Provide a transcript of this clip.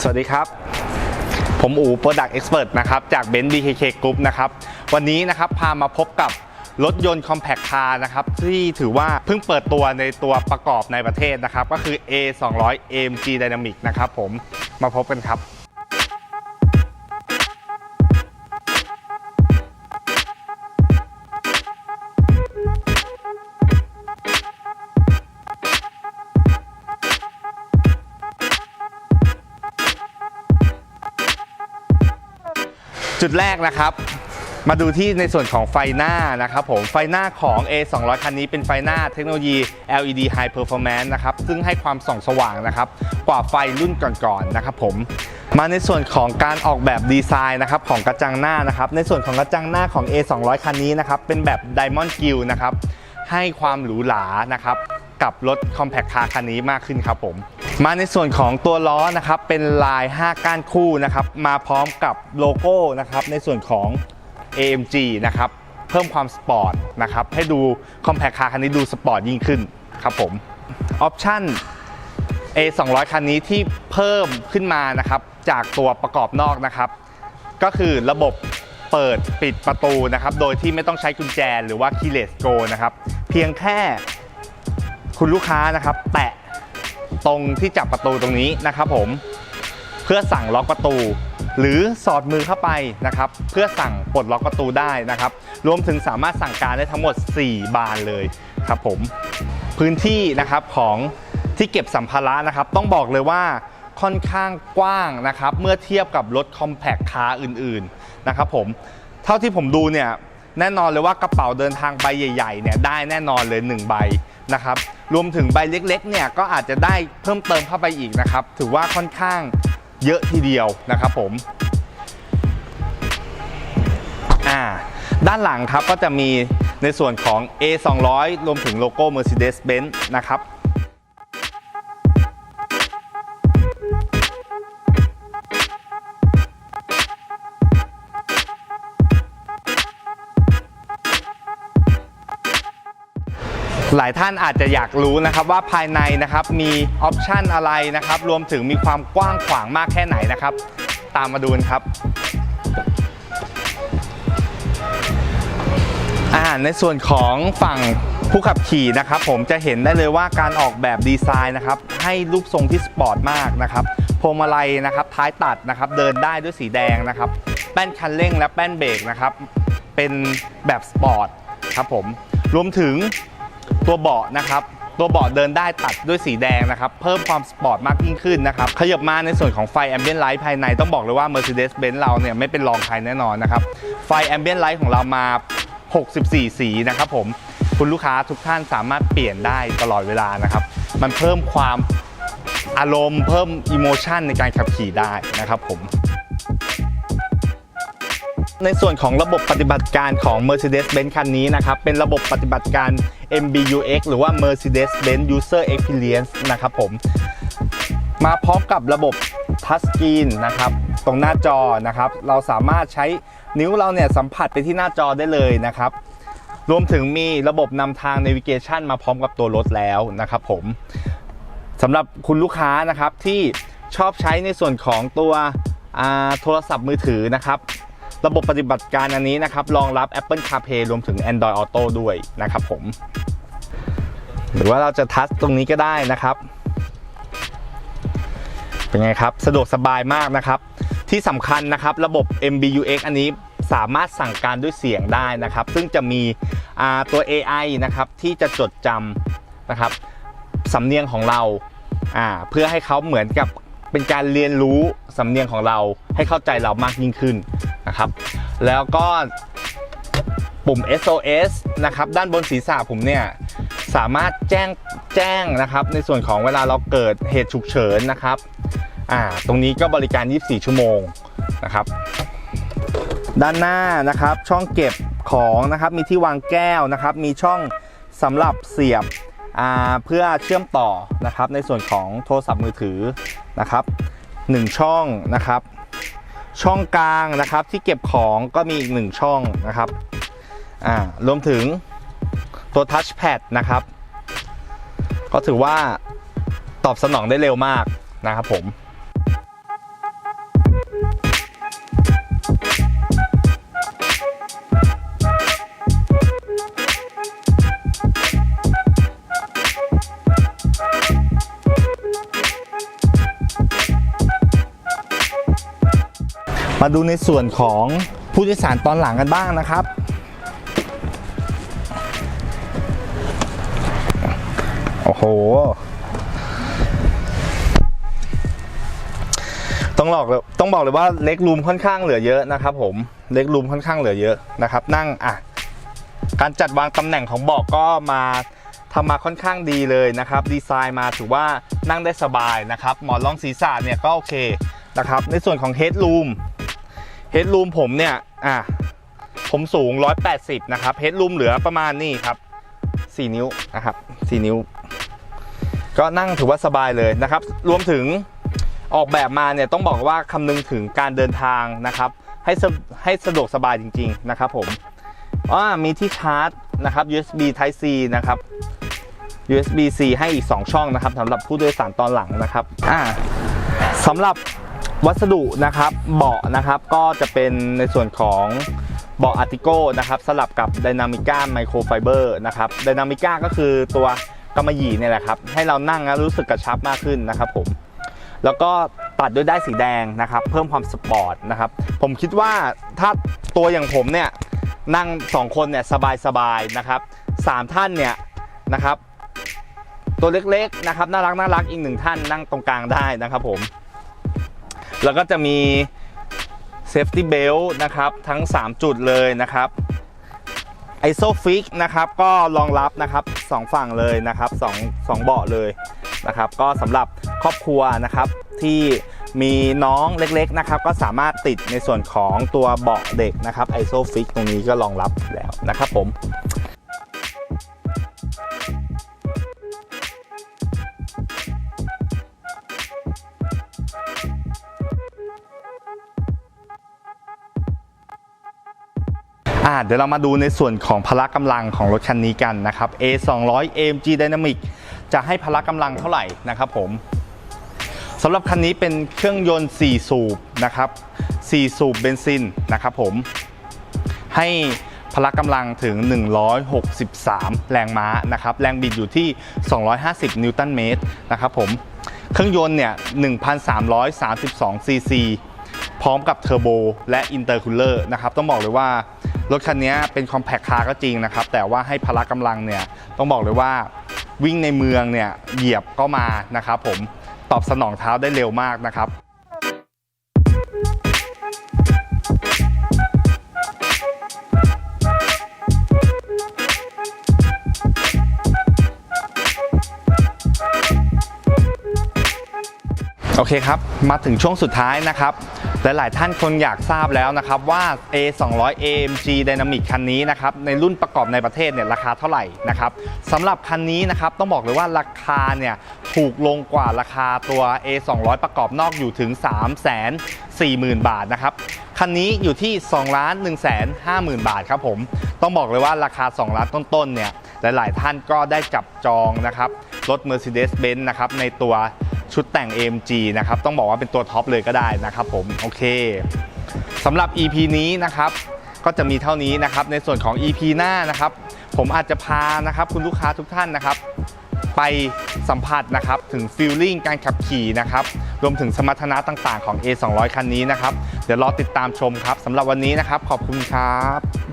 สวัสดีครับ ผมอู๋ Product Expert นะครับ จาก b e n z BKK Group นะครับ วันนี้นะครับพามาพบกับรถยนต์ Compact Car นะครับ ที่ถือว่าเพิ่งเปิดตัวในตัวประกอบในประเทศนะครับ ก็คือ A 2 0 0 AMG Dynamic นะครับผมมาพบกันครับ จุดแรกนะครับ มาดูที่ในส่วนของไฟหน้านะครับผมไฟหน้าของ A 2 0 0 คันนี้เป็นไฟหน้าเทคโนโลยี LED High Performance นะครับซึ่งให้ความส่องสว่างนะครับกว่าไฟรุ่นก่อนๆนะครับผมมาในส่วนของการออกแบบดีไซน์นะครับของกระจังหน้านะครับในส่วนของกระจังหน้าของ A 2 0 0 คันนี้นะครับเป็นแบบ Diamond Grill นะครับให้ความหรูหรานะครับ กับรถ Compact Car คันนี้มากขึ้นครับผมมาในส่วนของตัวล้อนะครับเป็นลาย 5 ก้านคู่นะครับมาพร้อมกับโลโก้นะครับในส่วนของ AMG นะครับเพิ่มความสปอร์ตนะครับให้ดู Compact Car คันนี้ดูสปอร์ตยิ่งขึ้นครับผมออปชั่น A 2 0 0คันนี้ที่เพิ่มขึ้นมานะครับจากตัวประกอบนอกนะครับ ก็คือระบบเปิดปิดประตูนะครับ โดยที่ไม่ต้องใช้กุญแจหรือว่า keyless go นะครับ เพียงแค่ คุณลูกค้านะครับ แตะตรงที่จับประตูตรงนี้นะครับผมเพื่อสั่งล็อกประตู หรือสอดมือเข้าไปนะครับ เพื่อสั่งปลดล็อกประตูได้นะครับ รวมถึงสามารถสั่งการได้ทั้งหมด 4 บานเลยครับผมพื้นที่นะครับของที่เก็บสัมภาระนะครับ ต้องบอกเลยว่าค่อนข้างกว้างนะครับ เมื่อเทียบกับรถคอมแพคคาร์อื่นๆนะครับผมเท่าที่ผมดูเนี่ยแน่นอนเลยว่ากระเป๋าเดินทางใบใหญ่ๆเนี่ยได้แน่นอนเลย1ใบนะครับ รวมถึงใบเล็กๆเนี่ยก็อาจจะได้เพิ่มเติมเข้าไปอีกนะครับ ถือว่าค่อนข้างเยอะทีเดียวนะครับผมอ่าด้านหลังครับก็จะมีในส่วนของ A 2 0 0 รวมถึงโลโก้ Mercedes-Benz นะครับ หลายท่านอาจจะอยากรู้นะครับว่าภายในนะครับมีออปชันอะไรนะครับ รวมถึงมีความกว้างขวางมากแค่ไหนนะครับ ตามมาดูนครับอ่าในส่วนของฝั่งผู้ขับขี่นะครับ ผมจะเห็นได้เลยว่าการออกแบบดีไซน์นะครับ ให้รูปทรงที่สปอร์ตมากนะครับพวงมาลัยนะครับท้ายตัดนะครับ เดินได้ด้วยสีแดงนะครับ แป้นคันเร่งและแป้นเบรกนะครับ เป็นแบบสปอร์ตครับผมรวมถึง ตัวเบาะนะครับตัวเบาะเดินได้ตัดด้วยสีแดงนะครับ เพิ่มความสปอร์ตมากยิ่งขึ้นนะครับ ขยับมาในส่วนของไฟแอมเบียนไลท์ภายในต้องบอกเลยว่า Mercedes-Benz เราเนี่ยไม่เป็นรองใครแน่นอนนะครับ ไฟแอมเบียนไลท์ของเรามา 64 สีนะครับผม คุณลูกค้าทุกท่านสามารถเปลี่ยนได้ตลอดเวลานะครับ มันเพิ่มความอารมณ์เพิ่มอิโมชันในการขับขี่ได้นะครับผม ในส่วนของระบบปฏิบัติการของ Mercedes-Benz คันนี้นะครับ เป็นระบบปฏิบัติการ MBUX หรือว่า Mercedes-Benz User Experience นะครับผม มาพร้อมกับระบบทัชสกรีนนะครับ ตรงหน้าจอนะครับ เราสามารถใช้นิ้วเราเนี่ยสัมผัสไปที่หน้าจอได้เลยนะครับ รวมถึงมีระบบนำทาง Navigation มาพร้อมกับตัวรถแล้วนะครับผมสำหรับคุณลูกค้านะครับที่ชอบใช้ในส่วนของตัวโทรศัพท์มือถือนะครับ ระบบปฏิบัติการอันนี้นะครับรองรับ Apple CarPlay รวมถึง Android Auto ด้วยนะครับผม หรือว่าเราจะทัชตรงนี้ก็ได้นะครับ เป็นไงครับ สะดวกสบายมากนะครับ ที่สำคัญนะครับระบบ MBUX อันนี้สามารถสั่งการด้วยเสียงได้นะครับ ซึ่งจะมีตัว AI นะครับที่จะจดจำนะครับสำเนียงของเราเพื่อให้เขาเหมือนกับเป็นการเรียนรู้สำเนียงของเราให้เข้าใจเรามากยิ่งขึ้น นะครับ แล้วก็ปุ่ม SOS นะครับด้านบนศีรษะผมเนี่ยสามารถแจ้งแจ้งนะครับ ในส่วนของเวลาเราเกิดเหตุฉุกเฉินนะครับอ่าตรงนี้ก็บริการ 24 ชั่วโมงนะครับ ด้านหน้านะครับช่องเก็บของนะครับมีที่วางแก้วนะครับ มีช่องสำหรับเสียบเพื่อเชื่อมต่อนะครับในส่วนของโทรศัพท์มือถือนะครับหนึ่งช่องนะครับ ช่องกลางนะครับที่เก็บของก็มีอีกหนึ่งช่องนะครับอ่ารวมถึงตัวทัชแพดนะครับก็ถือว่าตอบสนองได้เร็วมากนะครับผม มาดูในส่วนของผู้โดยสารตอนหลังกันบ้างนะครับ โอ้โห ต้องบอกเลยต้องบอกเลยว่าเล็กรูมค่อนข้างเหลือเยอะนะครับ ผมเล็กรูมค่อนข้างเหลือเยอะนะครับ นั่งอะการจัดวางตำแหน่งของเบาะก็มาทำมาค่อนข้างดีเลยนะครับ ดีไซน์มาถือว่านั่งได้สบายนะครับ หมอนรองศีรษะเนี่ยก็โอเคนะครับ ในส่วนของเฮดรูม เฮดรูมผมเนี่ยอะผมสูง 180 นะครับเฮดรูมเหลือประมาณนี่ครับ 4 นิ้วนะครับ 4 นิ้ว ก็นั่งถือว่าสบายเลยนะครับ รวมถึงออกแบบมาเนี่ยต้องบอกว่าคำนึงถึงการเดินทางนะครับ ให้สะให้สะดวกสบายจริง ๆ นะครับผมอ่ามีที่ชาร์จนะครับ USB Type C นะครับ USB C ให้อีก 2 ช่องนะครับสำหรับผู้โดยสารตอนหลังนะครับอ่าสำหรับ วัสดุนะครับเบาะนะครับก็จะเป็นในส่วนของเบาะอาร์ติโก้นะครับสลับกับ Dynamica Microfiber นะครับ Dynamica ก็คือตัวกำมะหยี่เนี่ยแหละครับให้เรานั่งแล้วรู้สึกกระชับมากขึ้นนะครับผมแล้วก็ตัดด้วยได้สีแดงนะครับเพิ่มความสปอร์ตนะครับผมคิดว่าถ้าตัวอย่างผมเนี่ยนั่ง 2 คนเนี่ยสบายๆนะครับสามท่านเนี่ยนะครับตัวเล็กๆนะครับน่ารักน่ารักอีกหนึ่งท่านนั่งตรงกลางได้นะครับผม แล้วก็จะมี Safety Belt นะครับทั้ง 3 จุดเลยนะครับ Isofix นะครับก็รองรับนะครับสองฝั่งเลยนะครับสองสองเบาะเลยนะครับก็สำหรับครอบครัวนะครับที่มีน้องเล็กๆนะครับก็สามารถติดในส่วนของตัวเบาะเด็กนะครับ Isofix ตรงนี้ก็รองรับแล้วนะครับผม อ่าเดี๋ยวเรามาดูในส่วนของพละกำลังของรถคันนี้กันนะครับ A 2 0 0 AMG Dynamic จะให้พละกำลังเท่าไหร่นะครับผมสำหรับคันนี้เป็นเครื่องยนต์ 4 สูบนะครับ 4 สูบเบนซินนะครับผม ให้พละกำลังถึง 163 แรงม้านะครับ แรงบิดอยู่ที่ 250 นิวตันเมตรนะครับผม เครื่องยนต์เนี่ย 1,332ซีซีพร้อมกับเทอร์โบและอินเตอร์คูลเลอร์นะครับ ต้องบอกเลยว่า รถคันนี้เป็นคอมแพคคาร์ก็จริงนะครับ แต่ว่าให้พละกำลังเนี่ยต้องบอกเลยว่าวิ่งในเมืองเนี่ยเหยียบก็มานะครับผมตอบสนองเท้าได้เร็วมากนะครับโอเคครับ มาถึงช่วงสุดท้ายนะครับ หลาย ๆ ท่านคงอยากทราบแล้วนะครับว่า A 2 0 0 AMG Dynamic คันนี้นะครับในรุ่นประกอบในประเทศเนี่ยราคาเท่าไหร่นะครับสำหรับคันนี้นะครับต้องบอกเลยว่าราคาเนี่ยถูกลงกว่าราคาตัว A 2 0 0 ประกอบนอกอยู่ถึง 3 4 0 0 0 0 บาทนะครับคันนี้อยู่ที่2ล้าน1 5 0 0 0 0 บาทครับผมต้องบอกเลยว่าราคา 2 ล้านต้น ๆ เนี่ยหลาย ๆ ท่านก็ได้จับจองนะครับรถ Mercedes-Benz นะครับในตัว ชุดแต่ง AMG นะครับต้องบอกว่าเป็นตัวท็อปเลยก็ได้นะครับผมโอเคสำหรับ EP นี้นะครับก็จะมีเท่านี้นะครับในส่วนของ EP หน้านะครับ ผมอาจจะพานะครับคุณลูกค้าทุกท่านนะครับไปสัมผัสนะครับถึงฟีลลิ่งการขับขี่นะครับรวมถึงสมรรถนะต่างๆของ A 2 0 0 คันนี้นะครับ เดี๋ยวรอติดตามชมครับสำหรับวันนี้นะครับ ขอบคุณครับ